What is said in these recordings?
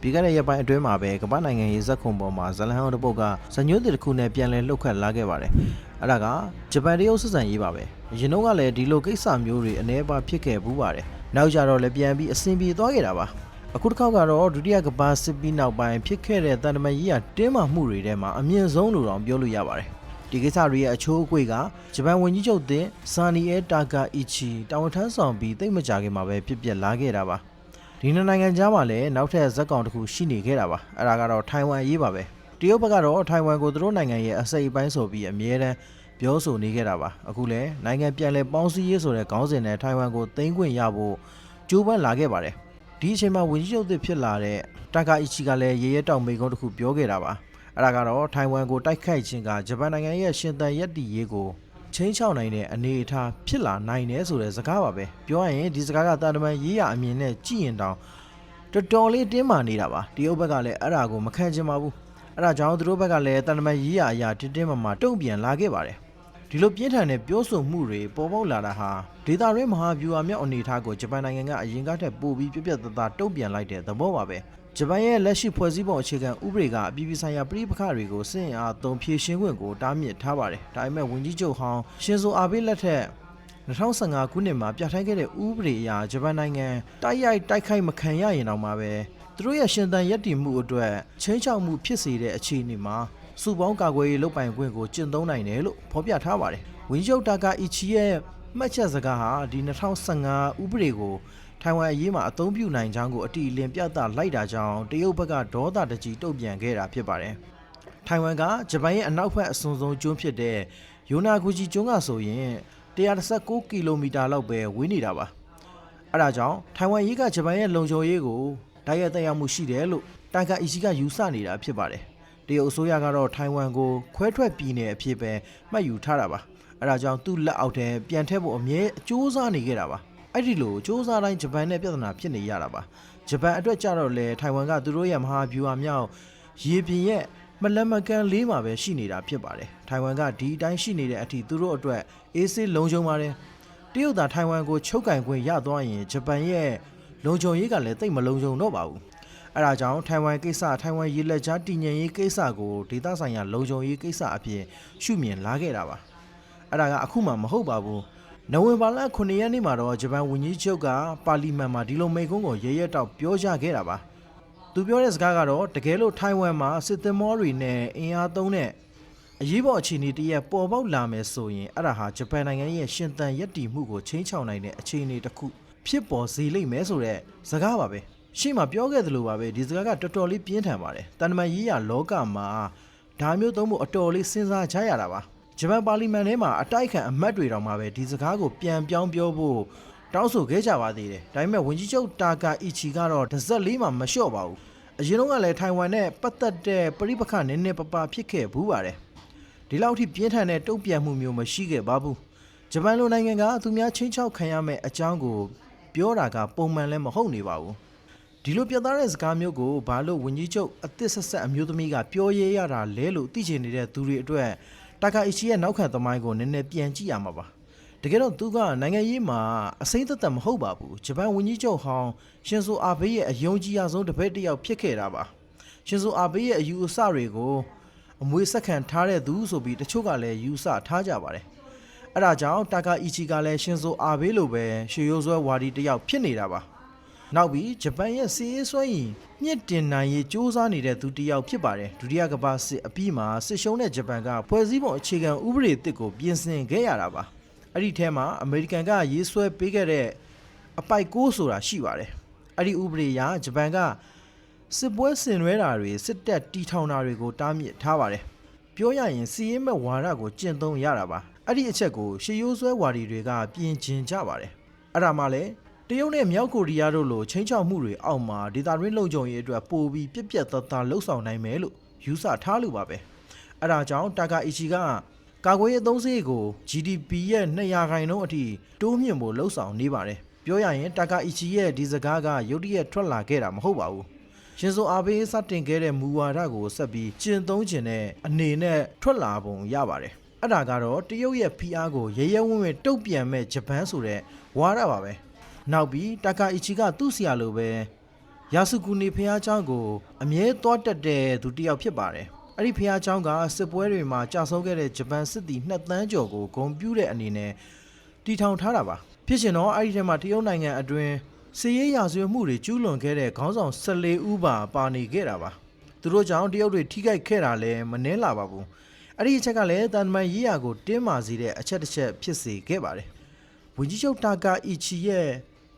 ပြီးခဲ့တဲ့ရက်ပိုင်းအတွင်းမှာပဲကမ္ဘာနိုင်ငံရေးဇက်ခုံပေါ်မှာဇလန်ဟောင်းတစ်ပုတ်ကဇညွှန်းတစ်ခုနဲ့ပြန်လည်လှုပ်ခတ်လာခဲ့ပါတယ်အဲ့ဒါကဂျပန်တရုတ်ဆက်ဆံရေးပါပဲအရင်တော့ကလည်းဒီလိုကိစ္စမျိုးတွေအနေပါဖြစ်ခဲ့ဘူးပါတယ်နောက်ကြတော့လည်းပြန်ပြီးအဆင်ပြေသွားခဲ့တာပါအခုတစ်ခေါက်ကတော့ဒုတိယကမ္ဘာစစ်ပြီးနောက်ပိုင်းဖြစ်ခဲ့တဲ့တန်တမကြီးကတင်းမာမှုတွေထဲမှာအမြင့်ဆုံးလို့တော့ပြောလို့ရပါတယ်ဒီကိစ္စတွေရဲ့အချိုးအကွေ့ကဂျပန်ဝန်ကြီးချုပ်တင်ဇာနီအဲတာကာအီချီတာဝန်ထမ်းဆောင်ပြီးတိတ်မကြခင်မှာပဲဖြစ်ပျက်လာခဲ့တာပါ ဒီနှစ်နိုင်ငံကြားမှာလည်းနောက်ထပ်ဇက်ကောင်တစ်ခုရှိနေခဲ့တာပါအဲ့ဒါကတော့ထိုင်ဝမ်အရေးပါပဲတရုတ်ဘက်ကတော့ထိုင်ဝမ်ကိုသူတို့နိုင်ငံရဲ့အစိပ်အပိုင်းဆိုပြီးအမြဲတမ်းပြောဆိုနေခဲ့တာပါအခုလည်းနိုင်ငံပြန်လည်ပေါင်းစည်းရေးဆိုတဲ့ခေါင်းစဉ်နဲ့ထိုင်ဝမ်ကိုသိမ်းခွင့်ရဖို့ကြိုးပမ်းလာခဲ့ပါတယ်ဒီအချိန်မှာဝန်ကြီးချုပ်သစ်ဖြစ်လာတဲ့တာကာအီချီကလည်းရေရဲတောင်မေကုန်းတစ်ခုပြောခဲ့တာပါအဲ့ဒါကတော့ထိုင်ဝမ်ကိုတိုက်ခိုက်ခြင်းကဂျပန်နိုင်ငံရဲ့ရှင်သန်ရက်တည်ရေးကို ချင်းချောင်းနိုင်တဲ့အနေအထားဖြစ်လာနိုင်တယ်ဆိုတဲ့စကားပါပဲပြောရရင်ဒီစကားကတာတမန်ရေးရအမြင်နဲ့ကြည့်ရင်တောင်တော်တော်လေးတင်းမာနေတာပါတရုတ်ဘက်ကလည်းအဲ့ဒါကိုမခံချင်ပါဘူးအဲ့ဒါကြောင့်သူတို့ဘက်ကလည်းတာတမန်ရေးရအရာတင်းတင်းမာမာတုံ့ပြန်လာခဲ့ပါတယ်ဒီလိုပြင်းထန်တဲ့ပြောဆိုမှုတွေပေါ်ပေါက်လာတာဟာဒေတာရင်းမဟာဗျူဟာမြောက်အနေအထားကိုဂျပန်နိုင်ငံကအရင်ကထက်ပိုပြီးပြက်ပြက်သားသားတုံ့ပြန်လိုက်တဲ့သဘောပါပဲ ဂျပန်ရဲ့လက်ရှိဖွဲ့စည်းပုံအခြေခံဥပဒေကအပြည်ပြည်ဆိုင်ရာပြည်ပခါတွေကိုစင့်အားသုံးဖြည့်ရှင်းခွင့်ကိုတားမြစ်ထားပါတယ်ဒါပေမဲ့ဝန်ကြီးချုပ်ဟောင်းရှင်ဇိုအာဘေးလက်ထက်2015ခုနှစ်မှာပြဋ္ဌာန်းခဲ့တဲ့ဥပဒေအရဂျပန်နိုင်ငံတိုက်ရိုက်တိုက်ခိုက်မခံရရင်တော့မှာပဲသူတို့ရဲ့ရှင်သန်ရည်တည်မှုအတွက်ချင်းချောက်မှုဖြစ်စေတဲ့အခြေအနေမှာစုပေါင်းကာကွယ်ရေးလုပ်ပိုင်ခွင့်ကိုကျင့်သုံးနိုင်တယ်လို့ဖော်ပြထားပါတယ်ဝန်ကြီးချုပ်တာကာအီချီရဲ့ မှတ်ချက်စကားဟာဒီ2015ဥပဒေကိုထိုင်ဝမ်အရေးမှာအသုံးပြုနိုင်ကြောင်းကိုအတီအလင်းပြသလိုက်တာကြောင့်တရုတ်ဘက်ကဒေါသတကြီးတုံ့ပြန်ခဲ့တာဖြစ်ပါတယ်။ထိုင်ဝမ်ကဂျပန်ရဲ့အနောက်ဘက်အစွန်ဆုံးကျွန်းဖြစ်တဲ့ယိုနာဂူဂျီကျွန်းကဆိုရင်116ကီလိုမီတာလောက်ပဲဝေးနေတာပါ။အဲဒါကြောင့်ထိုင်ဝမ်ရေးကဂျပန်ရဲ့လုံခြုံရေးကိုတိုက်ရိုက်သက်ရောက်မှုရှိတယ်လို့တိုင်ကာအီရှိကယူဆနေတာဖြစ်ပါတယ်။တရုတ်အစိုးရကတော့ထိုင်ဝမ်ကိုခွဲထွက်ပြည်နယ်အဖြစ်ပဲမှတ်ယူထားတာပါ။ အဲဒါကြောင့်သူ့လက်အောက်ထဲပြန်ထည့်ဖို့အမြဲအကျိုးစားနေခဲ့တာပါ။အဲ့ဒီလိုစ조사တိုင်းဂျပန်နဲ့ပြဿနာဖြစ်နေရတာပါဂျပန်အတွက်ကြတော့လေထိုင်ဝမ်ကသူတို့ရဲ့မဟာဗျူဟာမြောက်ရေပြင်ရဲ့မလက်မကန်လေးမှာပဲရှိနေတာဖြစ်ပါတယ်ထိုင်ဝမ်ကဒီအတိုင်းရှိနေတဲ့အထိသူတို့အတွက်အေးဆေးလုံခြုံပါတယ်တရုတ်သာထိုင်ဝမ်ကိုချုပ်ကင်ခွင့်ရသွားရင်ဂျပန်ရဲ့လုံခြုံရေးကလည်းတိတ်မလုံခြုံတော့ပါဘူးအဲ့ဒါကြောင့်ထိုင်ဝမ်ကိစ္စထိုင်ဝမ်ရေလက်ကြားတည်ငြိမ်ရေးကိစ္စကိုဒေသဆိုင်ရာလုံခြုံရေးကိစ္စအဖြစ်ရှုမြင်လာခဲ့တာပါ အဲ့ဒါကအခုမှမဟုတ်ပါဘူးနိုဝင်ဘာလ9ရက်နေ့မှာတော့ဂျပန်ဝန်ကြီးချုပ်ကပါလီမန်မှာဒီလိုမိန့်ခွန်းကိုရဲရဲတောက်ပြောကြားခဲ့တာပါသူပြောတဲ့စကားကတော့တကယ်လို့ထိုင်ဝမ်မှာစစ်သင်္ဘောတွေနဲ့အင်အားသုံးတဲ့အရေးပေါ်အခြေအနေတရက်ပေါ်ပေါက်လာမယ်ဆိုရင်အဲ့ဒါဟာဂျပန်နိုင်ငံရဲ့ရှင်သန်ရည်တည်မှုကိုချင်းချောင်နိုင်တဲ့အခြေအနေတစ်ခုဖြစ်ပေါ်စေလိမ့်မယ်ဆိုတဲ့စကားပါပဲရှေ့မှာပြောခဲ့သလိုပါပဲဒီစကားကတော်တော်လေးပြင်းထန်ပါတယ်တန်တမန်ရေးရလောကမှာဒါမျိုးသုံးဖို့အတော်လေးစဉ်းစားကြရတာပါ ဂျပန်ပါလီမန်ထဲမှာအတိုက်အခံအမတ်တွေတောင်မှပဲဒီစကားကိုပြန်ပြောင်းပြောဖို့တောင်းဆိုခဲ့ကြပါသေးတယ်။ဒါပေမဲ့ဝန်ကြီးချုပ်တာကာအီချီကတော့တစ်စက်လေးမှမလျှော့ပါဘူး။အရင်တော့ကလည်းထိုင်ဝမ်နဲ့ပတ်သက်တဲ့ပြိပခနည်းနည်းပပဖြစ်ခဲ့ဘူးပါတယ်။ဒီလောက်ထိပြင်းထန်တဲ့တုံ့ပြန်မှုမျိုးမရှိခဲ့ပါဘူး။ဂျပန်လိုနိုင်ငံကသူများချင်းချောက်ခံရမယ့်အကြောင်းကိုပြောတာကပုံမှန်လည်းမဟုတ်နေပါဘူး။ဒီလိုပြသတဲ့စကားမျိုးကိုဘာလို့ဝန်ကြီးချုပ်အသစ်ဆက်ဆက်အမျိုးသမီးကပြောရဲရတာလဲလို့သိချင်နေတဲ့သူတွေအတွက် တာကာအီချီရဲ့နောက်ခံသမိုင်းကိုနည်းနည်းပြန်ကြည့်ရမှာပါတကယ်တော့သူကနိုင်ငံရေးမှာအစိမ့်သက်သက်မဟုတ်ပါဘူးဂျပန်ဝန်ကြီးချုပ်ဟောင်းရှင်ဇိုအာဘေးရဲ့အယုံကြည်ရဆုံးတစ်ဖက်တစ်ယောက်ဖြစ်ခဲ့တာပါရှင်ဇိုအာဘေးရဲ့အယူအဆတွေကိုအမွေဆက်ခံထားတဲ့သူဆိုပြီးတချို့ကလည်းယူဆထားကြပါတယ်အဲ့ဒါကြောင့်တာကာအီချီကလည်းရှင်ဇိုအာဘေးလိုပဲရှေရိုးဆွဲဝါဒီတစ်ယောက်ဖြစ်နေတာပါ နောက်ပြီးဂျပန်ရဲ့စီးရေးဆွဲရင်မြင့်တင်နိုင်ရေးစ조사နေတဲ့သူတစ်ယောက်ဖြစ်ပါတယ်ဒုတိယကမ္ဘာစစ်အပြီးမှာစစ်ရှုံးတဲ့ဂျပန်ကဖွဲ့စည်းပုံအခြေခံဥပဒေအသစ်ကိုပြင်ဆင်ခဲ့ရတာပါအဲ့ဒီထဲမှာအမေရိကန်ကရေးဆွဲပေးခဲ့တဲ့အပိုက်6ဆိုတာရှိပါတယ်အဲ့ဒီဥပဒေအရဂျပန်ကစစ်ပွဲဆင်နွှဲတာတွေစစ်တပ်တီထောင်တာတွေကိုတားမြစ်ထားပါတယ်ပြောရရင်စီးရင်မဲ့ဝါဒကိုကျင့်သုံးရတာပါအဲ့ဒီအချက်ကိုရှေးရိုးဆွဲဝါဒီတွေကပြင်ကျင်ကြပါတယ်အဲ့ဒါမှလည်း တရုတ်နဲ့မြောက်ကိုရီးယားတို့လိုချင်းချောက်မှုတွေအောက်မှာဒေတာရင်းလုံခြုံရေးအတွက်ပိုပြီးပြက်ပြက်သားသားလှုပ်ဆောင်နိုင်မယ်လို့ယူဆထားလို့ပါပဲအဲဒါကြောင့်တာကာအီချီကကာကွယ်ရေးအသုံးစရိတ်ကို GDP ရဲ့200ခိုင်နှုန်းအထိတိုးမြင့်ဖို့လှုပ်ဆောင်နေပါတယ်ပြောရရင်တာကာအီချီရဲ့ဒီစကားကရုတ်တရက်ထွက်လာခဲ့တာမဟုတ်ပါဘူးရှင်ဇိုအာဘေးစတင်ခဲ့တဲ့မူဝါဒကိုဆက်ပြီးကျင့်သုံးခြင်းနဲ့အနေနဲ့ထွက်လာပုံရပါတယ်အဲ့ဒါကတော့တရုတ်ရဲ့ PR ကိုရဲရဲဝံ့ဝံ့တုတ်ပြန်မဲ့ဂျပန်ဆိုတဲ့ဝါဒပါပဲ နောက်ပြီးတာကာအီချီကသူ့ဆရာလိုပဲ ယာစုကူနီဖះเจ้าကိုအမြဲသွားတက်တဲ့သူတစ်ယောက်ဖြစ်ပါတယ်အဲ့ဒီဖះเจ้าကစစ်ပွဲတွေမှာကြာဆုံးခဲ့တဲ့ဂျပန်စစ်သည်2တန်းကျော်ကိုဂုံပြူတဲ့အနေနဲ့တီထောင်ထားတာပါဖြစ်ရှင်တော့အဲ့ဒီထဲမှာတရုတ်နိုင်ငံအတွင်းစစ်ရေးရာဇဝတ်မှုတွေကျူးလွန်ခဲ့တဲ့ခေါင်းဆောင်14ဦးပါပါနေခဲ့တာပါသူတို့ကြောင့်တရုတ်တွေထိခိုက်ခဲ့တာလည်းမနှဲလာပါဘူးအဲ့ဒီအချက်ကလည်းတန်တမန်ရေးရာကိုတင်းမာစေတဲ့အချက်တစ်ချက်ဖြစ်စေခဲ့ပါတယ် ဝန်ကြီးချုပ်တာကာအီချီရဲ့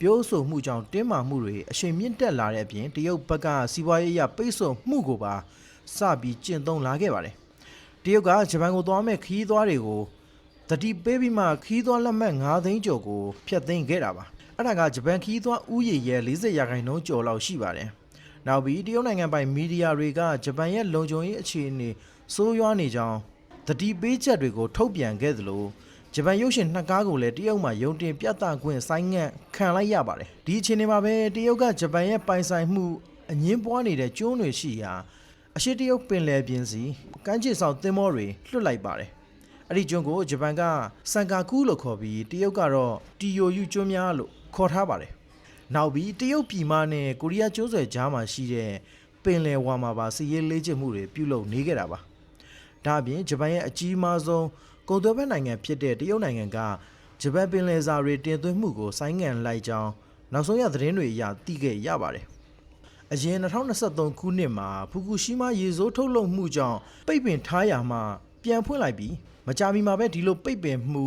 ပြောဆိုမှုကြောင့်တင်းမာမှုတွေအရှိန်မြင့်တက်လာတဲ့အပြင်တရုတ်ဘက်ကစီးပွားရေးအရပိတ်ဆို့မှုကိုပါစပြီးကျင့်သုံးလာခဲ့ပါတယ်။တရုတ်ကဂျပန်ကိုသွားမဲ့ခီးသွားတွေကိုတတိပေးပြီးမှခီးသွားလက်မှတ်9သိန်းကျော်ကိုဖျက်သိမ်းခဲ့တာပါ။အဲ့ဒါကဂျပန်ခီးသွားဥယျာဉ်ရဲ့40ရာခိုင်နှုန်းကျော်လောက်ရှိပါတယ်။နောက်ပြီးတရုတ်နိုင်ငံပိုင်မီဒီယာတွေကဂျပန်ရဲ့လုံခြုံရေးအခြေအနေဆိုးရွားနေကြောင်းတတိပေးချက်တွေကိုထုတ်ပြန်ခဲ့သလို ဂျပန်ရုပ်ရှင်နှစ်ကားကိုလည်းတရုတ်မှာယုံတင်ပြသခွင့်ဆိုင်းငံ့ခံလိုက်ရပါတယ်ဒီအချိန်မှာပဲတရုတ်ကဂျပန်ရဲ့ပိုင်ဆိုင်မှုအငင်းပွားနေတဲ့ကျွန်းတွေရှိရာအရှိတရုတ်ပင်လယ်ပြင်စီကမ်းခြေဆောင်သင်္ဘောတွေလွှတ်လိုက်ပါတယ်အဲ့ဒီကျွန်းကိုဂျပန်ကစန်ကာကူလို့ခေါ်ပြီးတရုတ်ကတော့တီယိုယူကျွန်းများလို့ခေါ်ထားပါတယ်နောက်ပြီးတရုတ်ပြည်မနဲ့ကိုရီးယားကျွန်းဆွယ်ကြားမှာရှိတဲ့ပင်လယ်ဝါမှာပါစီးရေးလေ့ကျင့်မှုတွေပြုလုပ်နေခဲ့တာပါဒါအပြင်ဂျပန်ရဲ့အကြီးမားဆုံး ကုန်သွယ်ဘက်နိုင်ငံဖြစ်တဲ့တရုတ်နိုင်ငံကဂျပန်ပင်လယ်စာတွေတင်သွင်းမှုကိုဆိုင်းငံ့လိုက်ကြောင်းနောက်ဆုံးရသတင်းတွေအရသိခဲ့ရပါတယ်။အရင်2023ခုနှစ်မှာဖူကူရှီမာရေဆိုးထုတ်လုပ်မှုကြောင့်ပိတ်ပင်ထားရမှပြန်ဖွင့်လိုက်ပြီးမကြာမီမှာပဲဒီလိုပိတ်ပင်မှု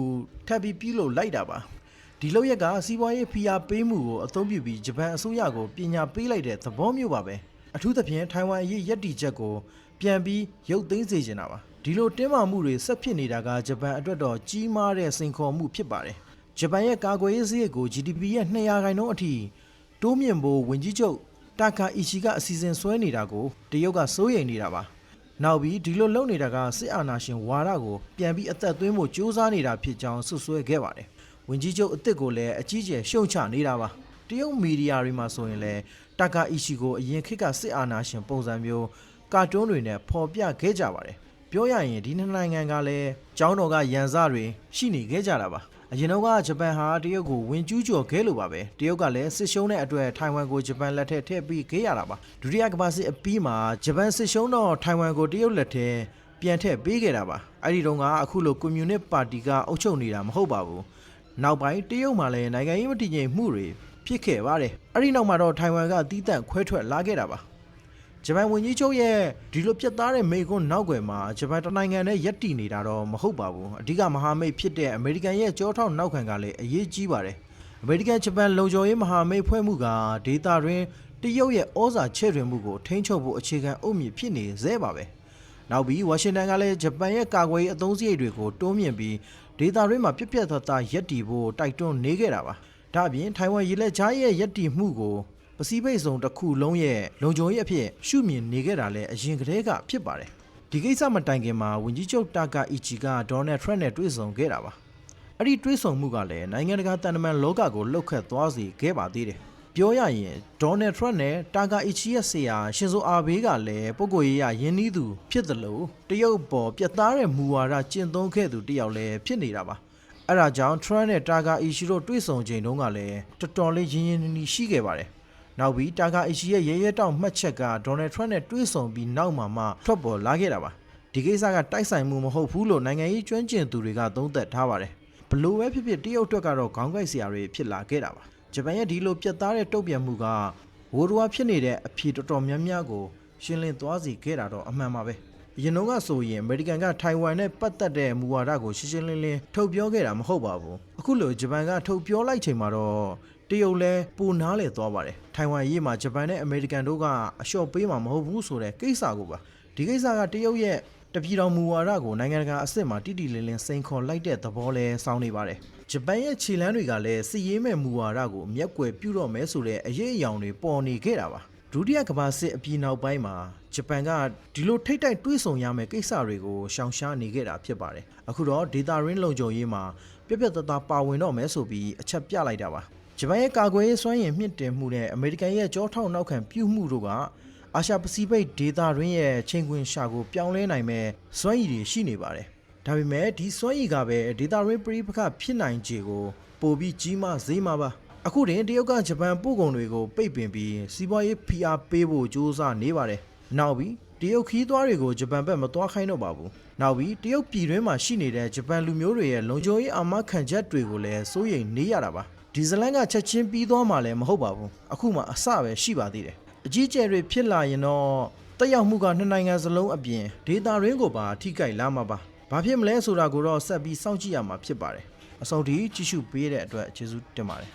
ထပ်ပြီးပြုလုပ်လိုက်တာပါ။ဒီလောက်ရက်ကစီးပွားရေးဖိအားပေးမှုကိုအသုံးပြုပြီးဂျပန်အစိုးရကိုပညာပေးလိုက်တဲ့သဘောမျိုးပါပဲ။အထူးသဖြင့်ထိုင်ဝမ်အရေးရပ်တည်ချက်ကိုပြန်ပြီးရုပ်သိမ်းစေချင်တာပါ။ ဒီလိုတင်းမာမှုတွေဆက်ဖြစ်နေတာကဂျပန်အတွက်တော့ကြီးမားတဲ့စိန်ခေါ်မှုဖြစ်ပါတယ်။ဂျပန်ရဲ့ကာကွယ်ရေးစရိတ်ကို GDP ရဲ့200ခိုင်နှုန်းအထိတိုးမြင့်ဖို့ဝန်ကြီးချုပ်တာကာအီချီကအစီအစဉ်ဆွဲနေတာကိုတရုတ်ကစိုးရိမ်နေတာပါ။နောက်ပြီးဒီလိုလုပ်နေတာကစစ်အာဏာရှင်ဝါဒကိုပြန်ပြီးအသက်သွင်းဖို့ကြိုးစားနေတာဖြစ်ကြောင်းဆွဆွဲခဲ့ပါတယ်။ဝန်ကြီးချုပ်အစ်စ်ကိုလည်းအကြီးကျယ်ရှုံချနေတာပါ။တရုတ်မီဒီယာတွေမှာဆိုရင်လည်းတာကာအီချီကိုအရင်ခေတ်ကစစ်အာဏာရှင်ပုံစံမျိုးကာတွန်းတွေနဲ့ဖော်ပြခဲ့ကြပါတယ်။ ပြောရရင်ဒီနှစ်နိုင်ငံကလည်းကျောင်းတော်ကရန်စတွေရှိနေခဲ့ကြတာပါ။အရင်တော့ကဂျပန်ဟာတရုတ်ကိုဝင်ကျူးကျော်ခဲ့လို့ပါပဲတရုတ်ကလည်းစစ်ရှုံးတဲ့အတွက်ထိုင်ဝမ်ကိုဂျပန်လက်ထက်ထည့်ပြီးခဲ့ရတာပါဒုတိယကမ္ဘာစစ်အပြီးမှာဂျပန်စစ်ရှုံးတော့ထိုင်ဝမ်ကိုတရုတ်လက်ထက်ပြန်ထည့်ပေးခဲ့တာပါအဲ့ဒီတုန်းကအခုလိုကွန်မြူနစ်ပါတီကအုပ်ချုပ်နေတာမဟုတ်ပါဘူးနောက်ပိုင်းတရုတ်မှာလည်းနိုင်ငံရေးမတည်ငြိမ်မှုတွေဖြစ်ခဲ့ပါတယ်အဲ့ဒီနောက်မှာတော့ထိုင်ဝမ်ကတီးတန့်ခွဲထွက်လာခဲ့တာပါ ဂျပန်ဝန်ကြီးချုပ်ရဲ့ဒီလိုပြတ်သားတဲ့မိကွန်းနောက်ွယ်မှာဂျပန်တိုင်းနိုင်ငံနဲ့ယက်တီနေတာတော့မဟုတ်ပါဘူးအဓိကမဟာမိတ်ဖြစ်တဲ့အမေရိကန်ရဲ့ကြောထောက်နောက်ခံကလည်းအရေးကြီးပါတယ်အမေရိကန်ဂျပန်လုံခြုံရေးမဟာမိတ်ဖွဲ့မှုကဒေတာတွင်တရုတ်ရဲ့ဩဇာချဲ့ထွင်မှုကိုထိန်းချုပ်ဖို့အခြေခံအုတ်မြစ်ဖြစ်နေသေးပါပဲနောက်ပြီးဝါရှင်တန်ကလည်းဂျပန်ရဲ့ကာကွယ်ရေးအသုံးစရိတ်တွေကိုတိုးမြင့်ပြီးဒေတာတွင်မှာပြက်ပြက်သားသားယက်တီဖို့တိုက်တွန်းနေခဲ့တာပါဒါအပြင်ထိုင်ဝမ်ရေလက်ကြားရဲ့ယက်တီမှုကို ပစိဖိတ်ဇုံတစ်ခုလုံးရဲ့လုံခြုံရေးအဖြစ်ရှုမြင်နေခဲ့တာလည်းအရင်ကတည်းကဖြစ်ပါတယ်။ဒီကိစ္စမတိုင်ခင်မှာဝန်ကြီးချုပ်တာကာအီချီကဒေါ်နယ်ထရက်နဲ့တွေ့ဆုံခဲ့တာပါ။အဲ့ဒီတွေ့ဆုံမှုကလည်းနိုင်ငံတကာတန်တမန်လောကကိုလှုပ်ခတ်သွားစေခဲ့ပါသေးတယ်။ပြောရရင်ဒေါ်နယ်ထရက်နဲ့တာကာအီချီရဲ့ဆရာရှင်ဇိုအာဘေးကလည်းပုဂ္ဂိုလ်ရေးရယဉ်နီးသူဖြစ်တယ်လို့တရုတ်ပေါ်ပြတ်သားတဲ့မူဝါဒကျင့်သုံးခဲ့သူတစ်ယောက်လည်းဖြစ်နေတာပါ။အဲ့ဒါကြောင့် Trump နဲ့ Taga Ichiro တွေ့ဆုံချိန်တုန်းကလည်းတော်တော်လေးရင်းရင်းနှီးနှီးရှိခဲ့ပါတယ်။ နောက်ပြီးတာကာအီရှီရဲ့ရဲရဲတောက်မှတ်ချက်ကဒေါ်နယ်ထရန့်နဲ့တွေ့ဆုံပြီးနောက်မှာမှထွက်ပေါ်လာခဲ့တာပါဒီကိစ္စကတိုက်ဆိုင်မှုမဟုတ်ဘူးလို့နိုင်ငံရေးကျွမ်းကျင်သူတွေကသုံးသပ်ထားပါတယ်ဘလို့ပဲဖြစ်ဖြစ်တရုတ်အတွက်ကတော့ခေါင်းကိုက်စရာတွေဖြစ်လာခဲ့တာပါဂျပန်ရဲ့ဒီလိုပြတ်သားတဲ့တုံ့ပြန်မှုကဝိုးရွာဖြစ်နေတဲ့အဖြေတော်တော်များများကိုရှင်းလင်းသွားစေခဲ့တာတော့အမှန်ပါပဲအရင်တော့ကဆိုရင်အမေရိကန်ကထိုင်ဝမ်နဲ့ပတ်သက်တဲ့မူဝါဒကိုရှင်းရှင်းလင်းလင်းထုတ်ပြောခဲ့တာမဟုတ်ပါဘူးအခုလိုဂျပန်ကထုတ်ပြောလိုက်ချိန်မှာတော့ တရုတ်လဲပူနားလေသွားပါတယ်ထိုင်ဝမ်ရေးမှာဂျပန်နဲ့အမေရိကန်တို့ကအလျှော့ပေးမှာမဟုတ်ဘူးဆိုတဲ့ကိစ္စကိုပါဒီကိစ္စကတရုတ်ရဲ့တပြည်တော်မူဝါဒကိုနိုင်ငံတကာအစ်စ်မှာတိတိလင်းလင်းစိန်ခေါ်လိုက်တဲ့သဘောလဲစောင်းနေပါတယ်ဂျပန်ရဲ့ခြေလမ်းတွေကလည်းစီရေးမဲ့မူဝါဒကိုမျက်ကွယ်ပြုတော့မဲဆိုတဲ့အရေးအယောင်တွေပေါ်နေခဲ့တာပါဒုတိယကမ္ဘာစစ်အပြီးနောက်ပိုင်းမှာဂျပန်ကဒီလိုထိတ်တိုက်တွေးဆုံရမယ့်ကိစ္စတွေကိုရှောင်ရှားနေခဲ့တာဖြစ်ပါတယ်အခုတော့ဒေတာရင်းလုံခြုံရေးမှာပြက်ပြက်သားသားပါဝင်တော့မဲဆိုပြီးအချက်ပြလိုက်တာပါ ဂျပန်ရဲ့ကာကွယ်ရေးစွမ်းရည်မြင့်တင်မှုနဲ့အမေရိကန်ရဲ့ကြောထောက်နောက်ခံပြုမှုတို့ကအာရှပစိဖိတ်ဒေသတွင်းရဲ့ချိန်ခွင်ရှာကိုပြောင်းလဲနိုင်မဲ့စွမ်းရည်တွေရှိနေပါတယ်။ဒါပေမဲ့ဒီစွမ်းရည်ကပဲဒေသတွင်းပြည်ပခဖြစ်နိုင်ခြေကိုပိုပြီးကြီးမားစေမှာပါ။အအခုတင်တရုတ်ကဂျပန်ပို့ကုန်တွေကိုပိတ်ပင်ပြီးစီးပွားရေးဖိအားပေးဖို့ကြိုးစားနေပါတယ်နောက်ပြီးတရုတ်ခီးသွားတွေကိုဂျပန်ဘက်မသွားခိုင်းတော့ပါဘူးနောက်ပြီးတရုတ်ပြည်တွင်းမှာရှိနေတဲ့ဂျပန်လူမျိုးတွေရဲ့လုံခြုံရေးအာမခံချက်တွေကိုလည်းစိုးရိမ်နေရတာပါ ဒီဇလန်ကချက်ချင်းပြီးသွားမှလည်းမဟုတ်ပါဘူးအခုမှအစပဲရှိပါသေးတယ်အကြီးကျယ်တွေဖြစ်လာရင်တော့တက်ရောက်မှုကနှစ်နိုင်ငံစလုံးအပြင်ဒေတာရင်းကိုပါထိခိုက်လာမှာပါဘာဖြစ်မလဲဆိုတာကိုတော့ဆက်ပြီးစောင့်ကြည့်ရမှာဖြစ်ပါတယ်အဆုံးထိကြည့်ရှုပေးတဲ့အတွက်ကျေးဇူးတင်ပါတယ်